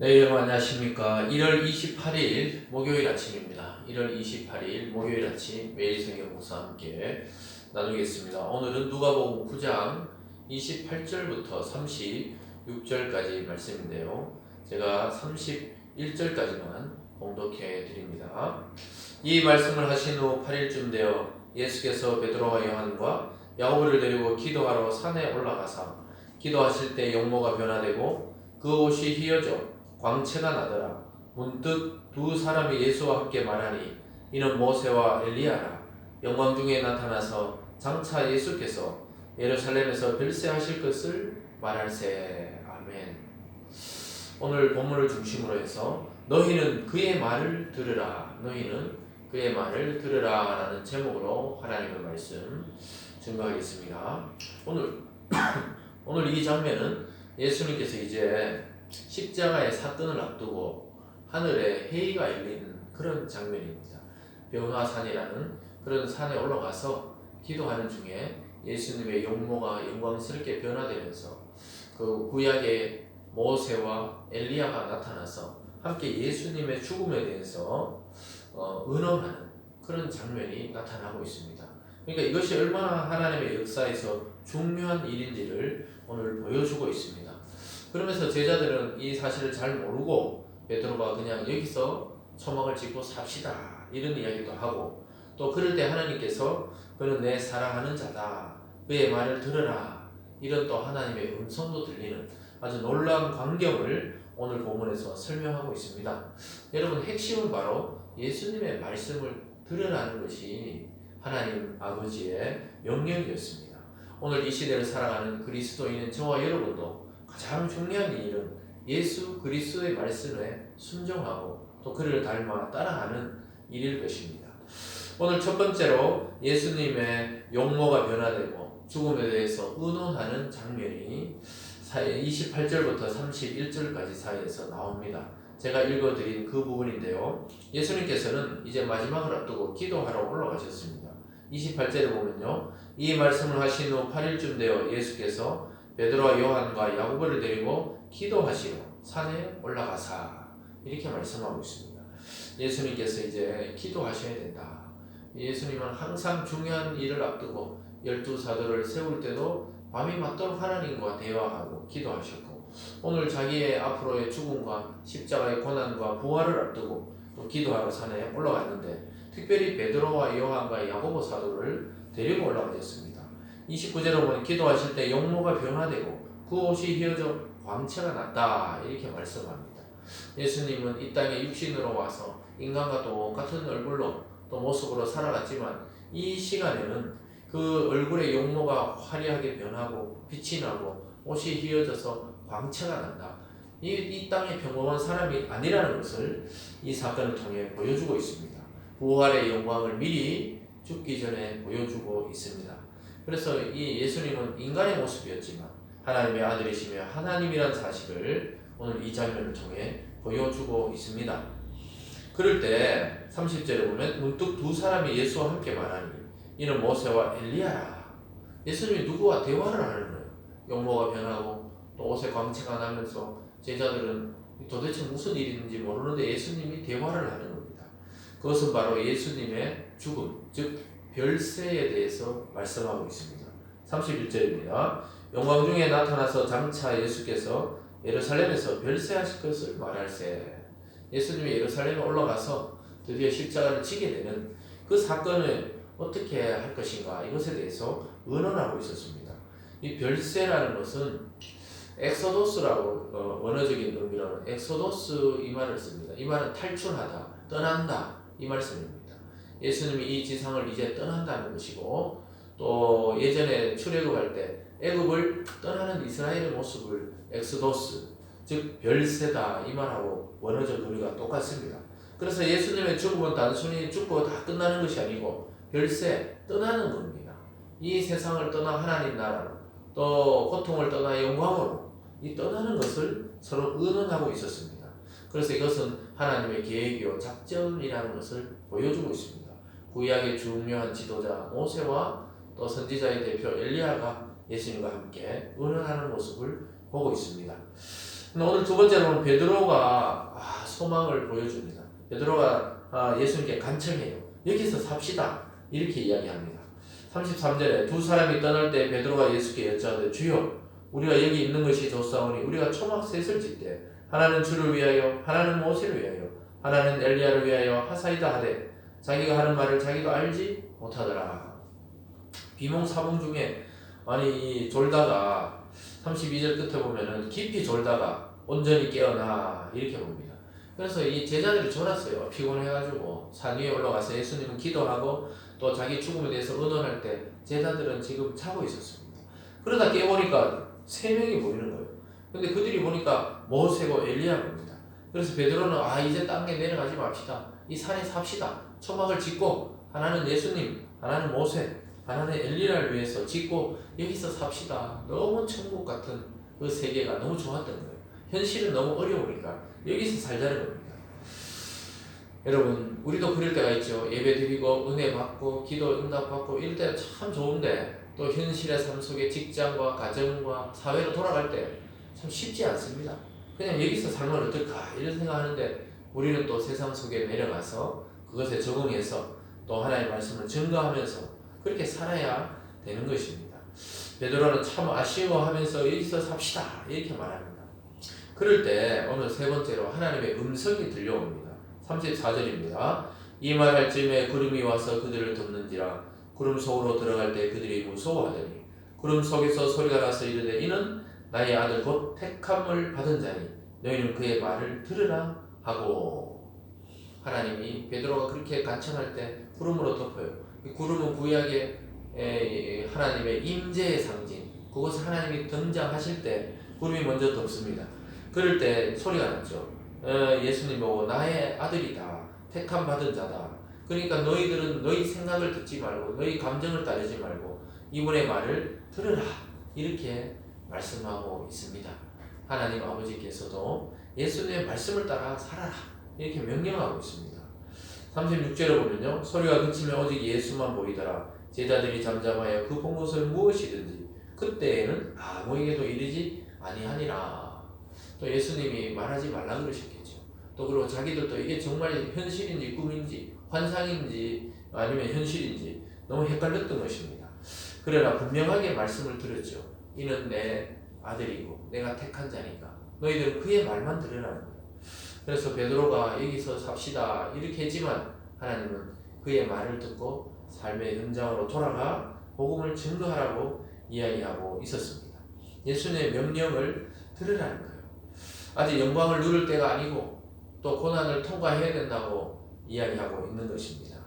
네, 여러분 안녕하십니까. 1월 28일 목요일 아침입니다. 1월 28일 목요일 아침 매일 성경 목사와 함께 나누겠습니다. 오늘은 누가복음 9장 28절부터 36절까지 말씀인데요. 제가 31절까지만 봉독해 드립니다. 이 말씀을 하신 후 8일쯤 되어 예수께서 베드로와 요한과 야고보를 데리고 기도하러 산에 올라가사 기도하실 때 용모가 변화되고 그 옷이 휘어져 광채가 나더라. 문득 두 사람이 예수와 함께 말하니 이는 모세와 엘리야라. 영광 중에 나타나서 장차 예수께서 예루살렘에서 별세하실 것을 말할세. 아멘. 오늘 본문을 중심으로 해서 너희는 그의 말을 들으라. 너희는 그의 말을 들으라 라는 제목으로 하나님의 말씀 증거하겠습니다. 오늘 오늘 이 장면은 예수님께서 이제 십자가의 사건을 앞두고 하늘에 회의가 열리는 그런 장면입니다. 변화산이라는 그런 산에 올라가서 기도하는 중에 예수님의 용모가 영광스럽게 변화되면서 그 구약의 모세와 엘리야가 나타나서 함께 예수님의 죽음에 대해서 어, 의논하는 그런 장면이 나타나고 있습니다. 그러니까 이것이 얼마나 하나님의 역사에서 중요한 일인지를 오늘 보여주고 있습니다. 그러면서 제자들은 이 사실을 잘 모르고 베드로가 그냥 여기서 초막을 짓고 삽시다 이런 이야기도 하고 또 그럴 때 하나님께서 그는 내 사랑하는 자다 그의 말을 들으라 이런 또 하나님의 음성도 들리는 아주 놀라운 광경을 오늘 본문에서 설명하고 있습니다. 여러분 핵심은 바로 예수님의 말씀을 들으라는 것이 하나님 아버지의 명령이었습니다. 오늘 이 시대를 살아가는 그리스도인은 저와 여러분도 가장 중요한 일은 예수 그리스도의 말씀에 순종하고 또 그를 닮아 따라가는 일일 것입니다. 오늘 첫 번째로 예수님의 용모가 변화되고 죽음에 대해서 의논하는 장면이 28절부터 31절까지 사이에서 나옵니다. 제가 읽어드린 그 부분인데요. 예수님께서는 이제 마지막을 앞두고 기도하러 올라가셨습니다. 28절에 보면요. 이 말씀을 하신 후 8일쯤 되어 예수께서 베드로와 요한과 야고보를 데리고 기도하시러 산에 올라가사 이렇게 말씀하고 있습니다. 예수님께서 이제 기도하셔야 된다. 예수님은 항상 중요한 일을 앞두고 열두 사도를 세울 때도 밤이 맞도록 하나님과 대화하고 기도하셨고 오늘 자기의 앞으로의 죽음과 십자가의 고난과 부활을 앞두고 또 기도하러 산에 올라갔는데 특별히 베드로와 요한과 야고보 사도를 데리고 올라가셨습니다. 29절에 보면 기도하실 때 용모가 변화되고 그 옷이 휘어져 광채가 났다 이렇게 말씀합니다. 예수님은 이 땅에 육신으로 와서 인간과 똑같은 얼굴로 또 모습으로 살아갔지만 이 시간에는 그 얼굴의 용모가 화려하게 변하고 빛이 나고 옷이 휘어져서 광채가 난다. 이, 이 땅의 평범한 사람이 아니라는 것을 이 사건을 통해 보여주고 있습니다. 부활의 영광을 미리 죽기 전에 보여주고 있습니다. 그래서 이 예수님은 인간의 모습이었지만 하나님의 아들이시며 하나님이란 사실을 오늘 이 장면을 통해 보여주고 있습니다. 그럴 때 30절에 보면 문득 두 사람이 예수와 함께 말하니 이는 모세와 엘리야라. 예수님이 누구와 대화를 하는 거예요. 용모가 변하고 또 옷에 광채가 나면서 제자들은 도대체 무슨 일인지 모르는데 예수님이 대화를 하는 겁니다. 그것은 바로 예수님의 죽음, 즉 별세에 대해서 말씀하고 있습니다. 31절입니다. 영광 중에 나타나서 장차 예수께서 예루살렘에서 별세하실 것을 말할세. 예수님이 예루살렘에 올라가서 드디어 십자가를 지게 되는 그 사건을 어떻게 할 것인가 이것에 대해서 의논하고 있었습니다. 이 별세라는 것은 엑소도스라고 어, 원어적인 의미로는 엑소도스 이 말을 씁니다. 이 말은 탈출하다, 떠난다 이 말씀입니다. 예수님이 이 지상을 이제 떠난다는 것이고 또 예전에 출애굽할 때 애굽을 떠나는 이스라엘의 모습을 엑소도스 즉 별세다 이 말하고 원어적 의미가 똑같습니다. 그래서 예수님의 죽음은 단순히 죽고 다 끝나는 것이 아니고 별세 떠나는 겁니다. 이 세상을 떠나 하나님 나라로 또 고통을 떠나 영광으로 이 떠나는 것을 서로 의논하고 있었습니다. 그래서 이것은 하나님의 계획이요 작전이라는 것을 보여주고 있습니다. 구약의 중요한 지도자 모세와 또 선지자의 대표 엘리야가 예수님과 함께 의논하는 모습을 보고 있습니다. 오늘 두 번째로는 베드로가 아, 소망을 보여줍니다. 베드로가 아, 예수님께 간청해요. 여기서 삽시다. 이렇게 이야기합니다. 33절에 두 사람이 떠날 때 베드로가 예수께 여짜되 주여 우리가 여기 있는 것이 좋사오니 우리가 초막 셋을 짓되 하나는 주를 위하여 하나는 모세를 위하여 하나는 엘리야를 위하여 하사이다 하되 자기가 하는 말을 자기도 알지 못하더라. 비몽사몽 중에 아니 이 졸다가 32절 끝에 보면은 깊이 졸다가 온전히 깨어나 이렇게 봅니다. 그래서 이 제자들이 졸았어요. 피곤해가지고 산 위에 올라가서 예수님은 기도하고 또 자기 죽음에 대해서 의논할 때 제자들은 지금 자고 있었습니다. 그러다 깨보니까 세 명이 보이는 거예요. 근데 그들이 보니까 모세고 엘리야입니다. 그래서 베드로는 아 이제 땅에 내려가지 맙시다. 이 산에 삽시다. 초막을 짓고 하나는 예수님, 하나는 모세, 하나는 엘리야를 위해서 짓고 여기서 삽시다. 너무 천국 같은 그 세계가 너무 좋았던 거예요. 현실은 너무 어려우니까 여기서 살자는 겁니다. 여러분, 우리도 그럴 때가 있죠. 예배 드리고 은혜 받고 기도 응답 받고 이럴 때 참 좋은데 또 현실의 삶 속에 직장과 가정과 사회로 돌아갈 때 참 쉽지 않습니다. 그냥 여기서 살면 어떨까 이런 생각하는데 우리는 또 세상 속에 내려가서 그것에 적응해서 또 하나님의 말씀을 증거하면서 그렇게 살아야 되는 것입니다. 베드로는 참 아쉬워하면서 여기서 삽시다 이렇게 말합니다. 그럴 때 오늘 세 번째로 하나님의 음성이 들려옵니다. 34절입니다. 이 말 할 쯤에 구름이 와서 그들을 덮는지라 구름 속으로 들어갈 때 그들이 무서워하더니 구름 속에서 소리가 나서 이르되 이는 나의 아들 곧 택함을 받은 자니 너희는 그의 말을 들으라 하고 하나님이 베드로가 그렇게 간청할 때 구름으로 덮어요. 이 구름은 구약의 에, 하나님의 임재의 상징. 그것을 하나님이 등장하실 때 구름이 먼저 덮습니다. 그럴 때 소리가 났죠. 어, 예수님 보고 나의 아들이다. 택함 받은 자다. 그러니까 너희들은 너희 생각을 듣지 말고 너희 감정을 따르지 말고 이분의 말을 들으라. 이렇게 말씀하고 있습니다. 하나님 아버지께서도 예수님의 말씀을 따라 살아라. 이렇게 명령하고 있습니다. 36절을 보면요. 소리가 그치면 오직 예수만 보이더라. 제자들이 잠잠하여 그 본 것을 무엇이든지 그때에는 아무에게도 이르지 아니하니라. 또 예수님이 말하지 말라 그러셨겠죠. 또 그리고 자기들도 이게 정말 현실인지 꿈인지 환상인지 아니면 현실인지 너무 헷갈렸던 것입니다. 그러나 분명하게 말씀을 들었죠. 이는 내 아들이고 내가 택한 자니까 너희들은 그의 말만 들으라는 거예요. 그래서 베드로가 여기서 삽시다 이렇게 했지만 하나님은 그의 말을 듣고 삶의 현장으로 돌아가 복음을 증거하라고 이야기하고 있었습니다. 예수님의 명령을 들으라는 거예요. 아직 영광을 누릴 때가 아니고 또 고난을 통과해야 된다고 이야기하고 있는 것입니다.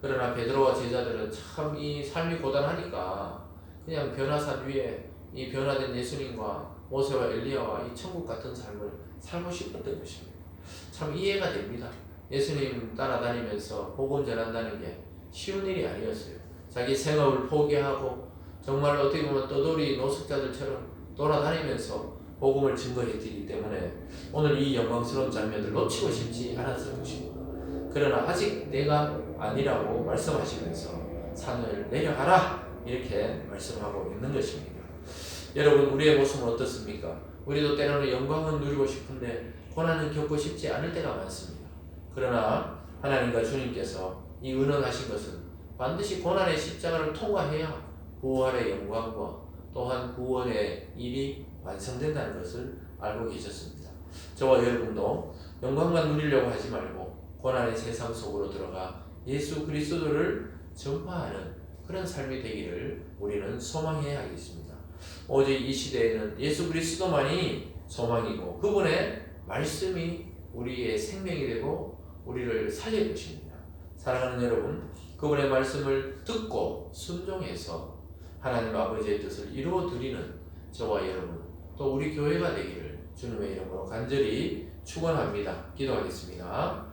그러나 베드로와 제자들은 참 이 삶이 고단하니까 그냥 변화산 위에 이 변화된 예수님과 모세와 엘리야와 이 천국 같은 삶을 살고 싶었던 것입니다. 참 이해가 됩니다. 예수님 따라다니면서 복음 전한다는 게 쉬운 일이 아니었어요. 자기 생업을 포기하고 정말 어떻게 보면 떠돌이 노숙자들처럼 돌아다니면서 복음을 증거했기 때문에 오늘 이 영광스러운 장면을 놓치고 싶지 않았을 것입니다. 그러나 아직 내가 아니라고 말씀하시면서 산을 내려가라 이렇게 말씀하고 있는 것입니다. 여러분 우리의 모습은 어떻습니까? 우리도 때로는 영광은 누리고 싶은데 고난은 겪고 싶지 않을 때가 많습니다. 그러나 하나님과 주님께서 이 은원하신 것은 반드시 고난의 십자가를 통과해야 부활의 영광과 또한 구원의 일이 완성된다는 것을 알고 계셨습니다. 저와 여러분도 영광만 누리려고 하지 말고 고난의 세상 속으로 들어가 예수 그리스도를 전파하는 그런 삶이 되기를 우리는 소망해야 하겠습니다. 오직 이 시대에는 예수 그리스도만이 소망이고 그분의 말씀이 우리의 생명이 되고 우리를 살릴 것입니다. 사랑하는 여러분, 그분의 말씀을 듣고 순종해서 하나님 아버지의 뜻을 이루어 드리는 저와 여러분, 또 우리 교회가 되기를 주님의 이름으로 간절히 축원합니다. 기도하겠습니다.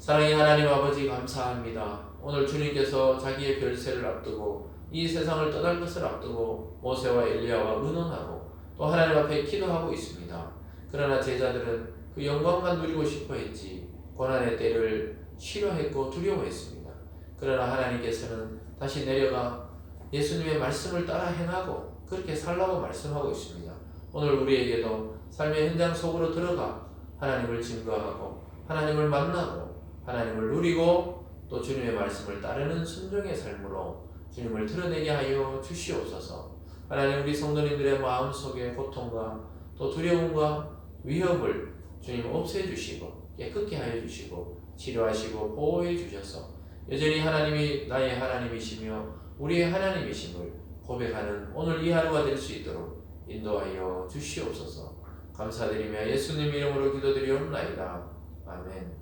사랑의 하나님 아버지 감사합니다. 오늘 주님께서 자기의 별세를 앞두고 이 세상을 떠날 것을 앞두고 모세와 엘리야와 의논하고 또 하나님 앞에 기도하고 있습니다. 그러나 제자들은 그 영광만 누리고 싶어 했지 고난의 때를 싫어했고 두려워했습니다. 그러나 하나님께서는 다시 내려가 예수님의 말씀을 따라 행하고 그렇게 살라고 말씀하고 있습니다. 오늘 우리에게도 삶의 현장 속으로 들어가 하나님을 증거하고 하나님을 만나고 하나님을 누리고 또 주님의 말씀을 따르는 순종의 삶으로 주님을 드러내게 하여 주시옵소서. 하나님 우리 성도님들의 마음 속에 고통과 또 두려움과 위협을 주님 없애 주시고 깨끗게 하여 주시고 치료하시고 보호해 주셔서 여전히 하나님이 나의 하나님이시며 우리의 하나님이심을 고백하는 오늘 이 하루가 될 수 있도록 인도하여 주시옵소서. 감사드리며 예수님 이름으로 기도드리옵나이다. 아멘.